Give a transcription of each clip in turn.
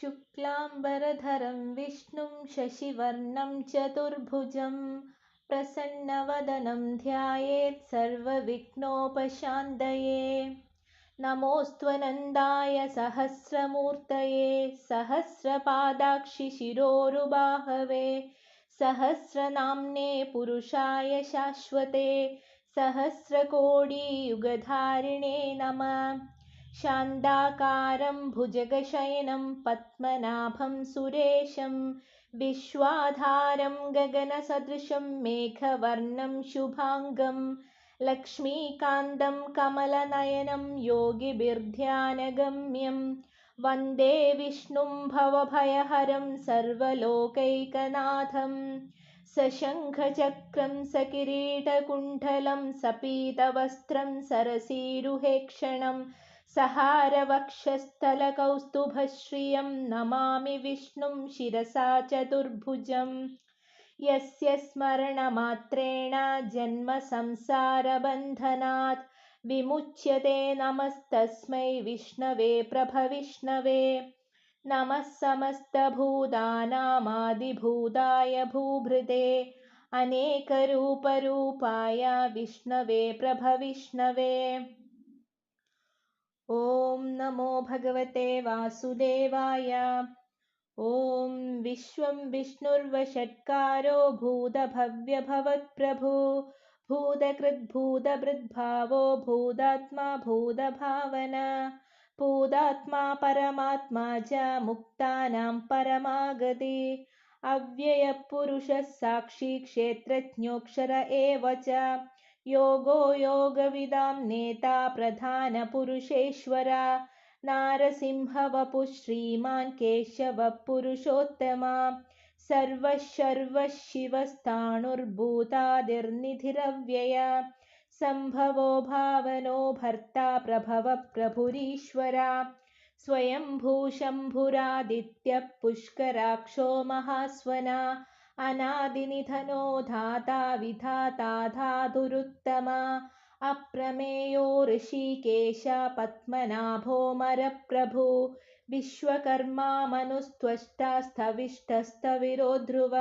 शुक्लाम्बरधरं विष्णुं शशिवर्णं चतुर्भुजं प्रसन्नवदनं ध्यायेत् सर्वविघ्नोपशान्तये। नमोऽस्त्वनन्दाय सहस्रमूर्तये सहस्रपादाक्षिशिरोरुबाहवे सहस्रनाम्ने पुरुषाय शाश्वते सहस्रकोटियुगधारिणे नमः शान्दाकारं भुजगशयनं पद्मनाभं सुरेशं विश्वाधारं गगनसदृशं मेघवर्णं शुभाङ्गं लक्ष्मीकान्तं कमलनयनं योगिभिर्ध्यानगम्यं वन्दे विष्णुं भवभयहरं सर्वलोकैकनाथं सशङ्खचक्रं सकिरीटकुण्ठलं सपीतवस्त्रं सरसीरुहेक्षणं सहारवक्षस्थलकौस्तुभश्रियं नमामि विष्णुं शिरसा चतुर्भुजं यस्य स्मरणमात्रेण जन्मसंसारबन्धनात् विमुच्यते नमस्तस्मै विष्णवे प्रभविष्णवे नमः समस्तभूतानामादिभूताय भूभृते अनेकरूपरूपाय विष्णवे प्रभविष्णवे ॐ नमो भगवते वासुदेवाय। ॐ विश्वं विष्णुर्वषट्कारो भूतभव्यभवत्प्रभु। भूतकृद्भूतभृद्भावो भूतात्मा भूतभावना। भूतात्मा परमात्मा च मुक्तानां परमागति। अव्ययपुरुषः साक्षी क्षेत्रज्ञोऽक्षर एव च योगो योगविदां नेता प्रधानपुरुषेश्वर। नारसिंहवपुः श्रीमान् केशवपुरुषोत्तमा सर्वः शर्वः शिवस्ताणुर्भूतादिर्निधिरव्यय सम्भवो भावनो भर्ता प्रभवप्रभुरीश्वरा स्वयम्भूशम्भुरादित्यः पुष्कराक्षो महास्वना अनादिनिधनो धाता विधाता धातुरुत्तमा अप्रमेयो ऋषिकेश पद्मनाभोमरप्रभु विश्वकर्मा मनुस्त्वष्टास्थविष्टस्तविरो ध्रुव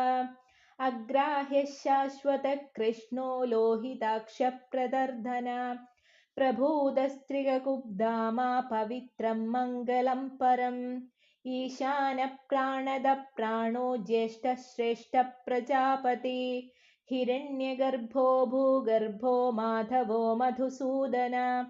अग्राह्यः शाश्वतकृष्णो लोहिताक्षप्रदर्धन प्रभूदस्त्रिगकुब्धामा पवित्रं मङ्गलं परम् ईशानप्राणदप्राणो ज्येष्ठश्रेष्ठप्रजापति। हिरण्यगर्भो भूगर्भो माधवो मधुसूदन।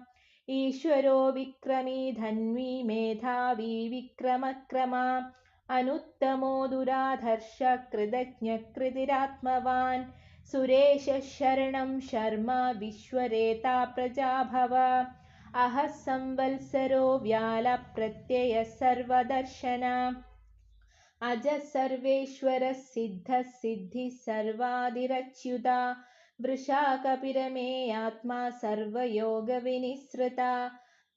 ईश्वरो विक्रमी धन्वी मेधावी विक्रमक्रमा। अनुत्तमो दुराधर्ष कृतज्ञकृतिरात्मवान् सुरेशः शरणं शर्म विश्वरेता प्रजाभव अहः संवत्सरो व्यालप्रत्ययः सर्वदर्शन अजः सर्वेश्वरः सिद्धः सिद्धिः सर्वादिरच्युता। वृषा कपिरमेयात्मा सर्वयोगविनिःसृता।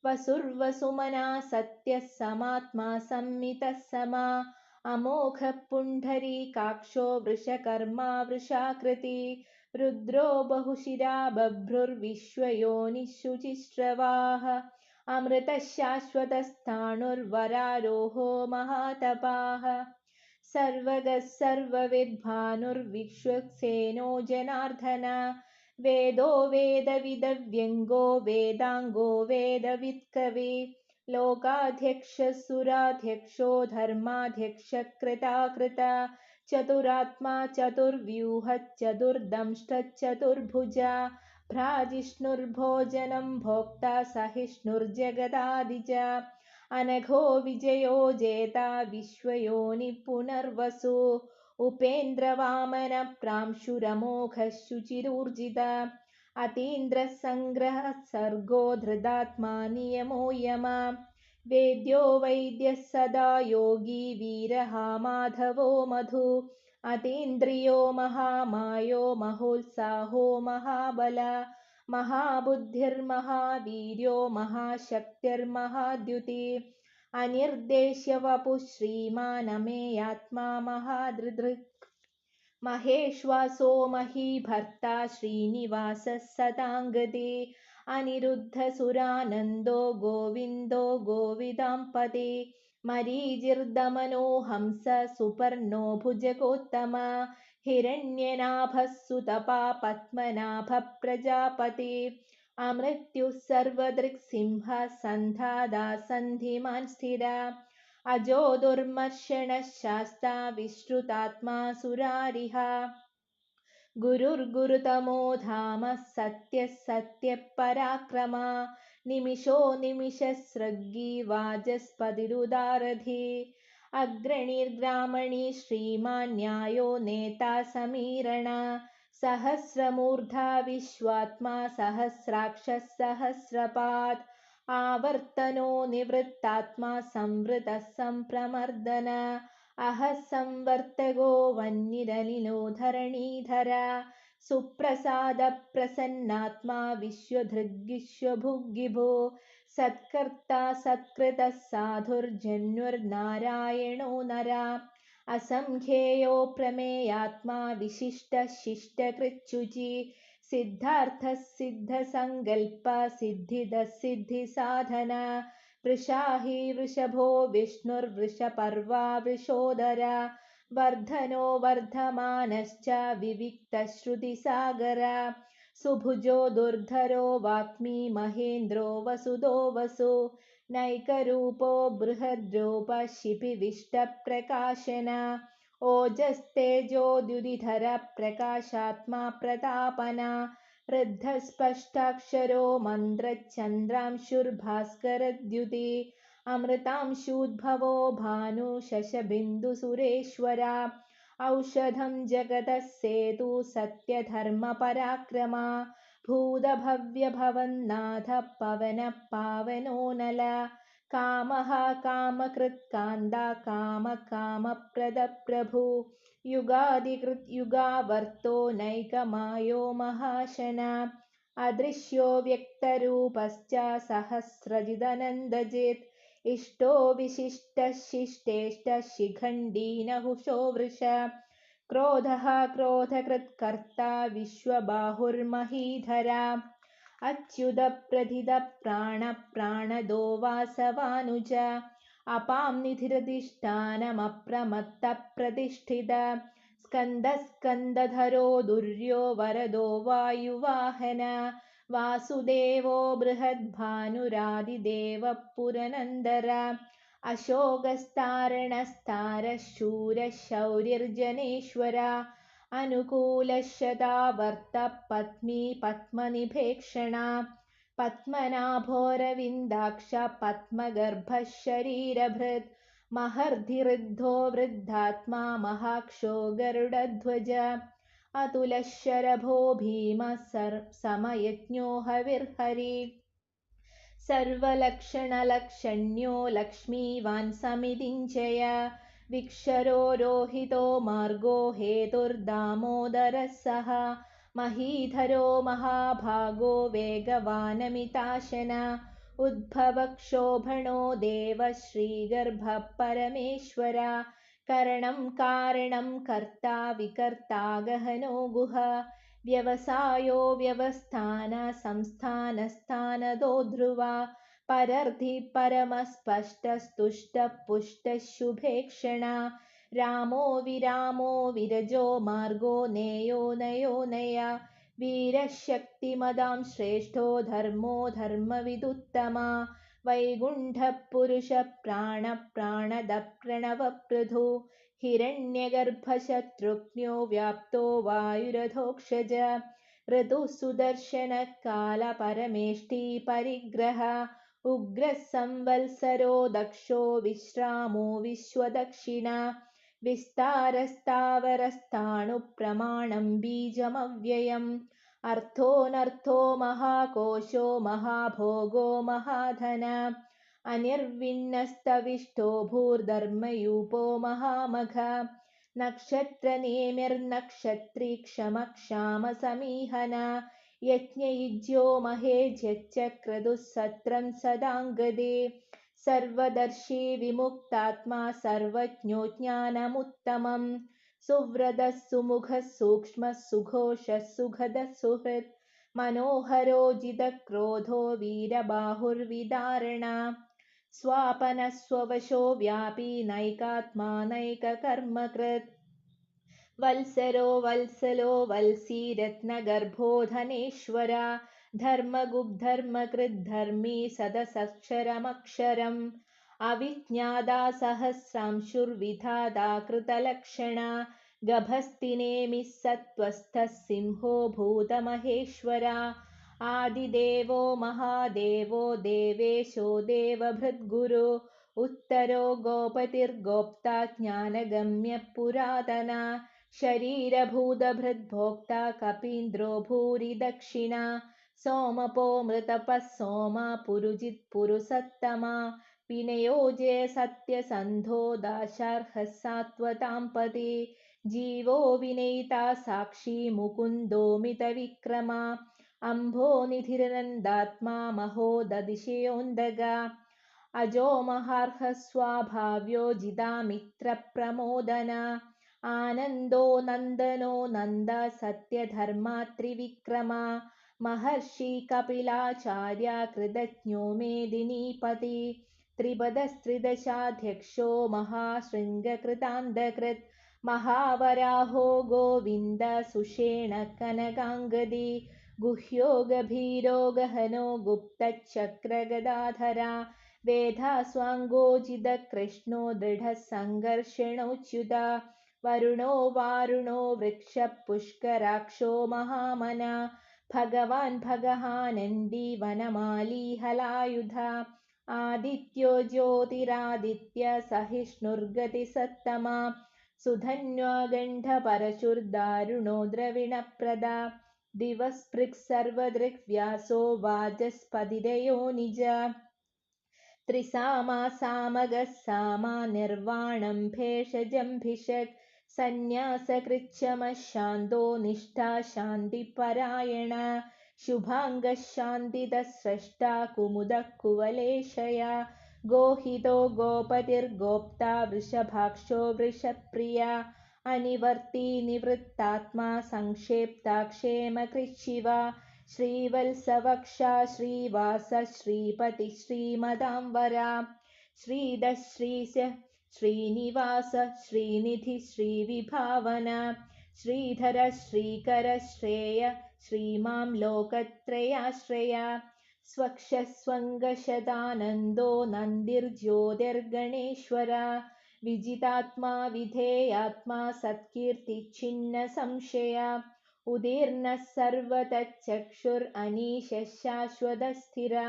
वसुर्वसुमना सत्यः समात्मा संमितः समा। अमोघः पुण्डरीकाक्षो वृषकर्मा वृषाकृति रुद्रो बहुशिरा बभ्रुर्विश्वयोनिःशुचिश्रवाः अमृतः शाश्वतस्थाणुर्वरारोहो महातपाः। सर्वगः सर्वविद्भानुर्विश्वक्सेनो जनार्दन। वेदो वेदविदव्यङ्गो वेदाङ्गो वेदवित्कवि। लोकाध्यक्षसुराध्यक्षो धर्माध्यक्षकृताकृत चतुरात्मा चतुर्व्यूहश्चतुर्दंष्टश्चतुर्भुजा भ्राजिष्णुर्भोजनं भोक्ता सहिष्णुर्जगदादिज अनघो विजयो जेता विश्वयोनिपुनर्वसु उपेन्द्रवामनप्रांशुरमोघः शुचिरूर्जित अतीन्द्रः सङ्ग्रहः सर्गो धृतात्मा नियमो यमा वेद्यो वैद्यः सदा योगी वीरः माधवो मधु। अतीन्द्रियो महामायो महोत्साहो महाबल। महाबुद्धिर्महावीर्यो महाशक्तिर्महाद्युति। अनिर्देश्यवपुः श्रीमानमेयात्मा महादृदृक् महेश्वासो महीभर्ता श्रीनिवासः सताङ्गति अनिरुद्धसुरानन्दो गोविन्दो गोविदाम्पदे मरीजिर्दमनो हंस सुपर्णो भुजगोत्तम हिरण्यनाभः सुतपा पद्मनाभप्रजापते अमृत्युः सर्वदृक्सिंह सन्धादा सन्धिमान् स्थिरा अजो दुर्मर्शनः शास्ता विश्रुतात्मा सुरारिः गुरुर्गुरुतमो धाम सत्यः सत्यः पराक्रमा निमिषो निमिषस्रग्गी वाचस्पतिरुदारधि अग्रणीर्ग्रामणी न्यायो नेता समीरण सहस्रमूर्धा विश्वात्मा सहस्राक्षः सहस्रपात् आवर्तनो निवृत्तात्मा संवृतः सम्प्रमर्दन अहः संवर्तगो वह्निरनिलो धरणीधर। सुप्रसादप्रसन्नात्मा विश्वधृग्विश्वभुग्गिभो। सत्कर्ता सत्कृतः साधुर्जन्युर्नारायणो नरा। असङ्ख्येयो प्रमेयात्मा सिद्धिदः सिद्धिसाधन वृषाहि वृषभो विष्णुर्वृषपर्वा वृषोदरा वर्धनो वर्धमानश्च विविक्तश्रुतिसागर सुभुजो दुर्धरो वाक्मी महेन्द्रो वसुदो वसु नैकरूपो बृहद्रूपशिपिविष्टप्रकाशन ओजस्तेजोद्युदिधरप्रकाशात्मा प्रतापना वृद्धस्पष्टाक्षरो मन्त्रश्चन्द्रांशुर्भास्करद्युति अमृतांशूद्भवो भानुशशबिन्दुसुरेश्वरा औषधं जगतः सेतु सत्यधर्मपराक्रमा भूतभव्यभवन्नाथ पवनः पावनो नल कामः कामकृत्कान्दा कामकामप्रदप्रभु युगादिकृत्युगावर्तो नैकमायो महाशन। अदृश्यो व्यक्तरूपश्च सहस्रजिदनन्दजित्। इष्टो विशिष्टशिष्टेष्टशिखण्डीनहुषो वृष। क्रोधः क्रोधकृत्कर्ता विश्वबाहुर्महीधरा। अच्युतप्रथितप्राणप्राणदो वासवानुज अपां निधिरधिष्ठानमप्रमत्तप्रतिष्ठित। स्कन्दस्कन्दधरो दुर्यो वरदो वायुवाहन। वासुदेवो बृहद्भानुरादिदेवः पुरनन्दर अशोकस्तारणस्तारः शूरशौर्यर्जनेश्वर अनुकूलशतावर्तः पत्नी पद्मनिभेक्षणा पद्मनाभोरविन्दाक्ष पद्मगर्भः शरीरभृत् महर्धिवृद्धो वृद्धात्मा महाक्षो गरुडध्वज अतुलशरभो भीमः समयज्ञो हविर्हरि। सर्वलक्षणलक्षण्यो लक्ष्मीवान् समितिञ्चय विक्षरो रोहितो मार्गो हेतुर्दामोदरः सः महीधरो महाभागो वेगवानमिताशन। उद्भवक्षोभणो देव श्रीगर्भः परमेश्वर करणं कारणं कर्ता विकर्ता गहनो गुह। व्यवसायो व्यवस्थान संस्थानस्थानदो ध्रुवा। परर्धि परमस्पष्टस्तुष्टपुष्टः शुभेक्षणा रामो विरामो विरजो मार्गो नेयो नयो नया वीरशक्तिमदां श्रेष्ठो धर्मो धर्मविदुत्तमा वैकुण्ठपुरुषप्राणप्राणदप्रणवपृथु हिरण्यगर्भशत्रुघ्नो व्याप्तो वायुरथोक्षज ऋतुः उग्रः संवत्सरो दक्षो विश्रामो विश्वदक्षिणा विस्तारस्तावरस्ताणुप्रमाणं बीजमव्ययम्। अर्थोऽनर्थो महाकोशो महाभोगो महाधन। अनिर्विण्णस्तविष्टो भूर्धर्मयूपो महामघ। नक्षत्रनेमिर्नक्षत्री क्षमक्षामसमीहन यज्ञयुज्यो महेज्यच्चक्रतुः सत्रं सदाङ्गदे सर्वदर्शी विमुक्तात्मा सर्वज्ञो ज्ञानमुत्तमम् सुव्रतः सुमुखः सूक्ष्मः सुघोषः सुखदः सुहृत्। मनोहरोजितक्रोधो वीरबाहुर्विदारणा। स्वापनस्ववशो व्यापी नैकात्मानैककर्मकृत् वल्सरो वल्सलो वल्सी रत्नगर्भो धनेश्वरा धर्मगुब्धर्मकृद्धर्मी सदसक्षरमक्षरम् अविज्ञादा सहस्रांशुर्विधादा कृतलक्षणा गभस्तिनेमिः सत्त्वस्थः सिंहो भूतमहेश्वरा आदिदेवो महादेवो देवेशो देवभृद्गुरु उत्तरो गोपतिर्गोप्ता ज्ञानगम्यपुरातना शरीरभूतभृद्भोक्ता कपीन्द्रो भूरि दक्षिणा सोमपो मृतपः सोमा पुरुजित्पुरुसत्तमा विनयोजे सत्यसन्धो दाशार्हः सात्वताम्पति जीवो विनयिता साक्षी मुकुन्दोमितविक्रमा अम्भोनिधिरनन्दात्मा महो ददिशयोन्दगा अजो महार्हस्वाभाव्यो जिदामित्रप्रमोदना आनन्दो नन्दनो नन्द सत्यधर्मात्रिविक्रमा कपिलाचार्या कृतज्ञो मेदिनीपति त्रिपदस्त्रिदशाध्यक्षो महाशृङ्गकृतान्धकृत् महावराहो गोविन्द सुषेण कनकाङ्गदी। गुह्यो गभीरो गहनो गुप्तचक्रगदाधरा। वेधास्वाङ्गोजितकृष्णो दृढः सङ्घर्षणोच्युता वरुणो वारुणो वृक्षपुष्कराक्षो महामना भगवान् भगहानन्दी वनमाली हलायुधा आदित्यो ज्योतिरादित्य सहिष्णुर्गतिसत्तमा। सुधन्वागण्डपरशुर्दारुणो द्रविणप्रदा। दिवस्पृक्सर्वदृग्व्यासो वाचस्पतिरयो निज। त्रिसामा सामगः सामा निर्वाणं सन्न्यासकृच्छमः शान्तो निष्ठा शान्तिपरायण शुभाङ्गः शान्तिदः स्रष्टा कुमुदः कुवलेशया गोहितो गोपतिर्गोप्ता, वृषभाक्षो वृषप्रिया, अनिवर्ती निवृत्तात्मा, संक्षेप्ता क्षेमकृशिवा श्रीवल्सवक्षा श्रीवास, श्रीपतिः श्रीदश्रीस्य श्रीनिवास श्रीनिधि श्रीविभावना श्रीधर श्रीकर श्रेय श्रीमां लोकत्रयाश्रया स्वक्षस्वङ्गशदानन्दो नन्दिर्ज्योतिर्गणेश्वरा विजितात्मा विधेयात्मा सत्कीर्तिच्छिन्नसंशया उदीर्णः सर्वतच्चक्षुरनीशशाश्वतस्थिरा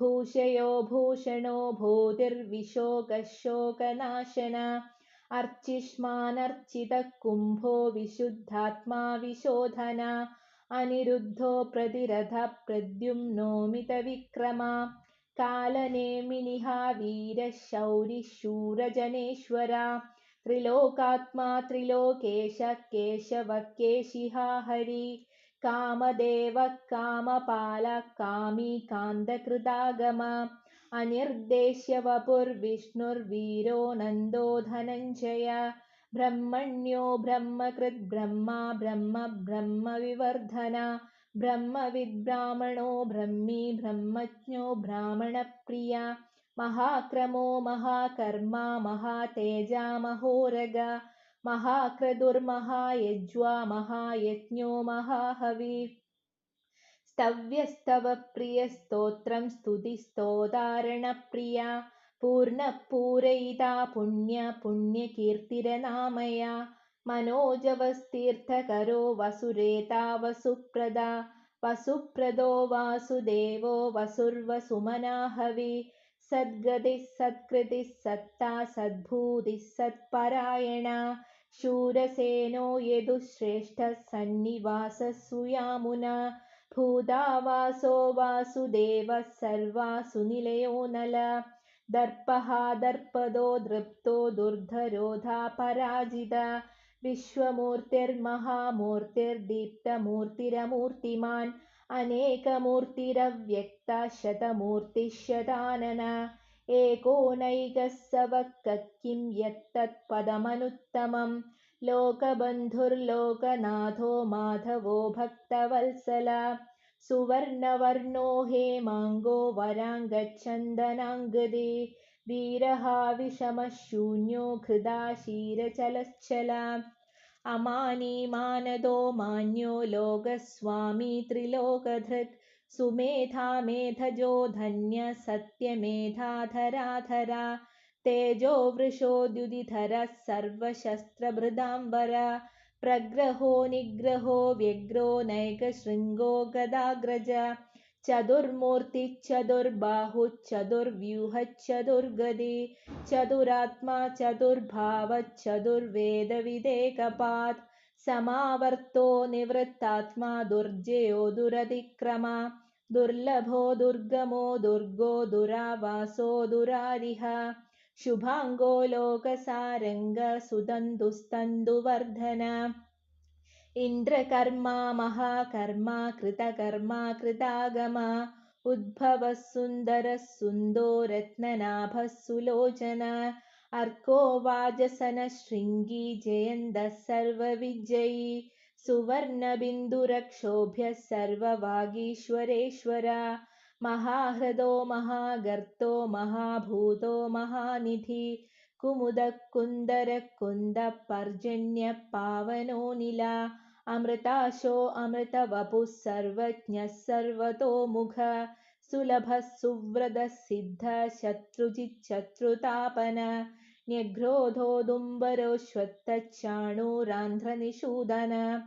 भूषयो भूषणो भूतिर्विशोकशोकनाशना। अर्चिष्मानर्चितः कुम्भो विशुद्धात्मा विशोधना। अनिरुद्धो प्रतिरथः प्रद्युम्नोमितविक्रमा। कालनेमिनिहा वीरशौरिशूरजनेश्वरा। त्रिलोकात्मा त्रिलोकेश केशवकेशिहा हरि कामदेवः कामपालः कामी कान्तकृतागम अनिर्देश्य वपुर्विष्णुर्वीरो नन्दो धनञ्जय। ब्रह्मण्यो ब्रह्मकृद्ब्रह्मा ब्रह्म ब्रह्मविवर्धना। ब्रह्मविद्ब्राह्मणो ब्रह्मी ब्रह्मज्ञो ब्राह्मणप्रिया। महाक्रमो महाकर्मा महातेजा महोरगा महाक्रदुर्महायज्वा महायज्ञो महाहवि। स्तव्यस्तवप्रियस्तोत्रं स्तुतिस्तोदारणप्रिया पूर्णपूरयिता पुण्यपुण्यकीर्तिरनामया मनोजवस्तीर्थकरो वसुरेता वसुप्रदा वसुप्रदो वासुदेवो वसुर्वसुमनाहवि। सद्गतिः सत्कृतिः सत्ता सद्भूतिः सत्परायणा शूरसेनो यदुश्रेष्ठः सन्निवासः सुयामुना भूतावासो वासुदेवः सर्वासुनिलयो नल। दर्पः दर्पदो दृप्तो दुर्धरोधा पराजिता। विश्वमूर्तिर्महामूर्तिर्दीप्तमूर्तिरमूर्तिमान् अनेकमूर्तिरव्यक्ता शतमूर्तिशतानना वः किं यत्तत्पदमनुत्तमं लोकबन्धुर्लोकनाथो माधवो भक्तवल्सला सुवर्णवर्णो हेमाङ्गो वराङ्गच्छन्दनाङ्गदे। वीरहा विषमशून्यो क्षीरचलश्चला अमानी मानदो मान्यो लोकस्वामी त्रिलोकधृक् सुमेधा मेधजो धन्य सत्यमेधाधराधरा तेजो वृषोद्युदिधरः सर्वशस्त्रभृदाम्बर प्रग्रहो निग्रहो व्यग्रो नैकशृङ्गो गदाग्रज चतुर्मूर्तिश्चतुर्बाहुश्चतुर्व्यूहश्चतुर्गदि चतुरात्मा चतुर्भावश्चतुर्वेदविदेकपात् समावर्तो निवृत्तात्मा दुर्जयो दुरतिक्रमा दुर्लभो दुर्गमो दुर्गो दुरावासो दुरारिह शुभाङ्गो लोकसारङ्गसुदन्तुस्तन्दुवर्धन इन्द्रकर्मा महाकर्मा कृतकर्मा कृतागमा उद्भवः सुन्दरः सुन्दो रत्ननाभः सुलोचन अर्को वाजसनशृङ्गी जयन्दः सर्वविजयी। सुवर्णबिन्दुरक्षोभ्यः सर्ववागीश्वरेश्वर। महाह्रदो महागर्तो महाभूतो महानिधि। कुमुदः कुन्दरः कुन्दः पर्जन्यः पावनोनिला अमृताशो अमृतवपुः सर्वज्ञः सर्वतोमुख सुलभः सुव्रतः सिद्धः शत्रुजिच्छत्रुतापन न्यघ्रोधोदुम्बरोऽश्वत्थचाणूरान्ध्रनिषूदन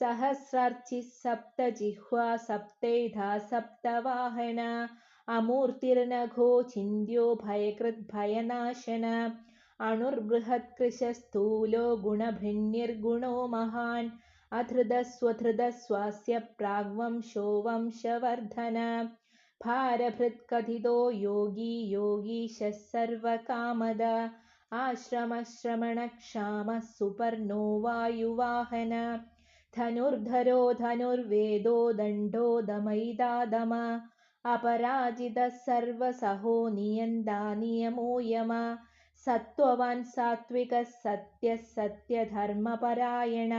सहस्रार्चिः सप्तजिह्वा सप्तैधा सप्तवाहन अमूर्तिर्नघो छिन्द्यो भयकृद्भयनाशन। अणुर्बृहत्कृशस्थूलो गुणभिन्निर्गुणो महान्। अधृतस्वधृतस्वास्य प्राग्वंशो वंशवर्धन भारभृत्कथितो योगी योगीशः सर्वकामद आश्रमश्रमणक्षामः सुपर्णो वायुवाहन धनुर्धरो धनुर्वेदो दण्डो दमैदादम। अपराजितः सर्वसहो नियन्ता नियमो यम सत्त्ववान् सात्विकः सत्यः सत्यधर्मपरायण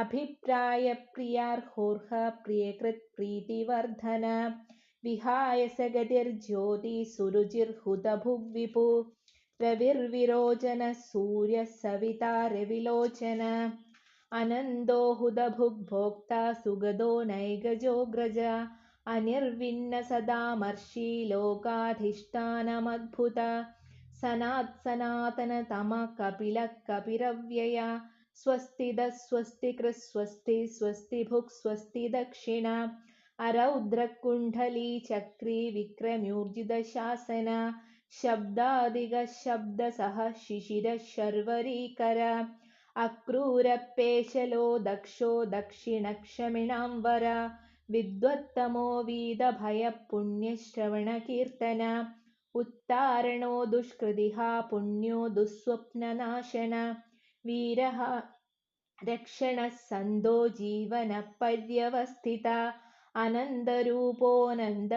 अभिप्रायप्रियार्होर्ह प्रियकृत्प्रीतिवर्धन विहाय स गतिर्ज्योतिसुरुचिर्हुतभुग्विपु रविर्विरोचनः सूर्यः सविता रविलोचन अनन्दो हुदभुग्भोक्ता सुगदो नैगजोऽग्रज अनिर्विण्ण सदामर्षि लोकाधिष्ठानमद्भुत। सनात्सनातनतमः कपिलः कपिरव्यय स्वस्तिदः स्वस्ति स्वस्तिभुक् स्वस्ति दक्षिण अरौद्रकुण्डलीचक्री विक्रम्यूर्जितशासन शब्दादिगशब्दसः शिशिरः शर्वरीकर अक्रूरपेशलो दक्षो दक्षिणक्षमिणां वर। विद्वत्तमो वीदभयपुण्यश्रवणकीर्तन। उत्तारणो दुष्कृतिः पुण्यो दुःस्वप्ननाशन। वीरः रक्षणः सन्दो जीवनपर्यवस्थिता। अनन्दरूपोऽनन्द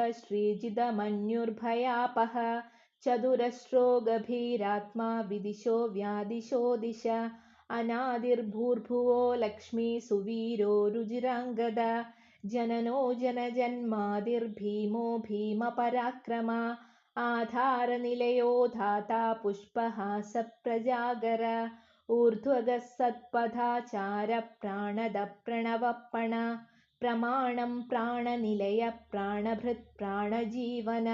चतुरश्रो गभीरात्मा विदिशो व्यादिशो दिश। अनादिर्भूर्भुवो लक्ष्मी सुवीरो रुजिराङ्गद। जननो जनजन्मादिर्भीमो भीमपराक्रम। आधारनिलयो धाता पुष्पहासप्रजागर ऊर्ध्वगः सत्पथाचारप्राणदप्रणवपण प्रमाणं प्राणनिलयप्राणभृत्प्राणजीवन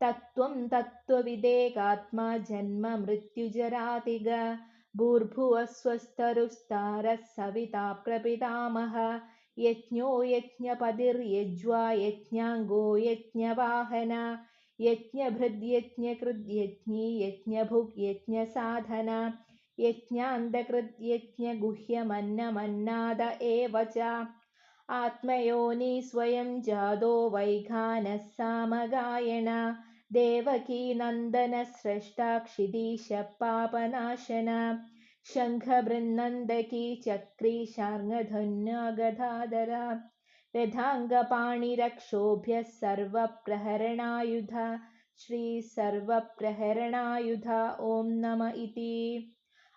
तत्त्वं तत्त्वविदेकात्मा जन्ममृत्युजरातिग भूर्भुवस्वस्तरुस्तारः सविता प्रपितामह। यज्ञो यज्ञपतिर्यज्वा यज्ञाङ्गो यज्ञवाहन। यज्ञभृद्यज्ञकृद्यज्ञी यज्ञभुग्यज्ञसाधन यज्ञान्तकृद्यज्ञगुह्यमन्नमन्नाद एव च। आत्मयोनि स्वयं जादो वैघानः सामगायण देवकीनन्दनस्रष्टाक्षिदीशपापनाशन शङ्खबृन्नन्दकी चक्री शार्ङ्गधन्यगधाधर रथाङ्गपाणिरक्षोभ्यः सर्वप्रहरणायुध श्रीसर्वप्रहरणायुध ॐ नम इति।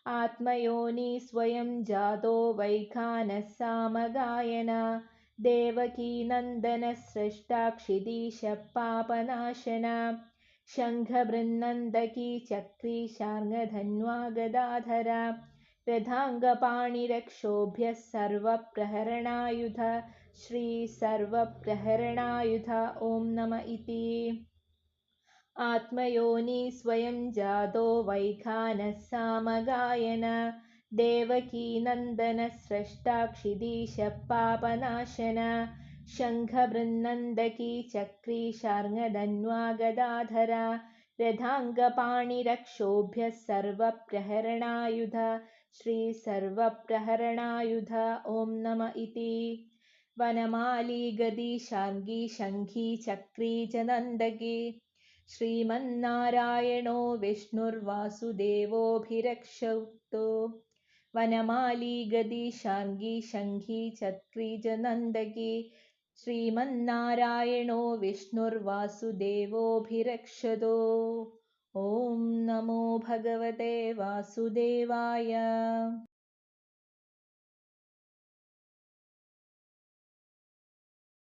आत्मयोनि स्वयं जातो वैखानः सामगायन देवकीनन्दनस्रष्टाक्षिदीशः पापनाशना शङ्खबृन्नन्दकी चक्री शार्ङ्गधन्वा गदाधरा रथाङ्गपाणिरक्षोभ्यः सर्वप्रहरणायुध श्रीसर्वप्रहरणायुध ॐ नम इति। आत्मयोनि स्वयं जातो वैखानः सामगायन देवकीनन्दनस्रष्टाक्षिदीशः पापनाशन शङ्खबृन्नन्दकी चक्री शार्ङ्गधन्वा गदाधरा रथाङ्गपाणिरक्षोभ्यः सर्वप्रहरणायुध। श्रीसर्वप्रहरणायुध ॐ नम इति। वनमाली गदी शार्ङ्गी शङ्खी चक्री च नन्दकी श्रीमन्नारायणो विष्णुर्वासुदेवोऽभिरक्षौतो वनमाली गदी शार्ङ्गी शङ्खी चक्री च नन्दकी श्रीमन्नारायणो विष्णुर्वासुदेवोऽभिरक्षतो। ॐ नमो भगवते वासुदेवाय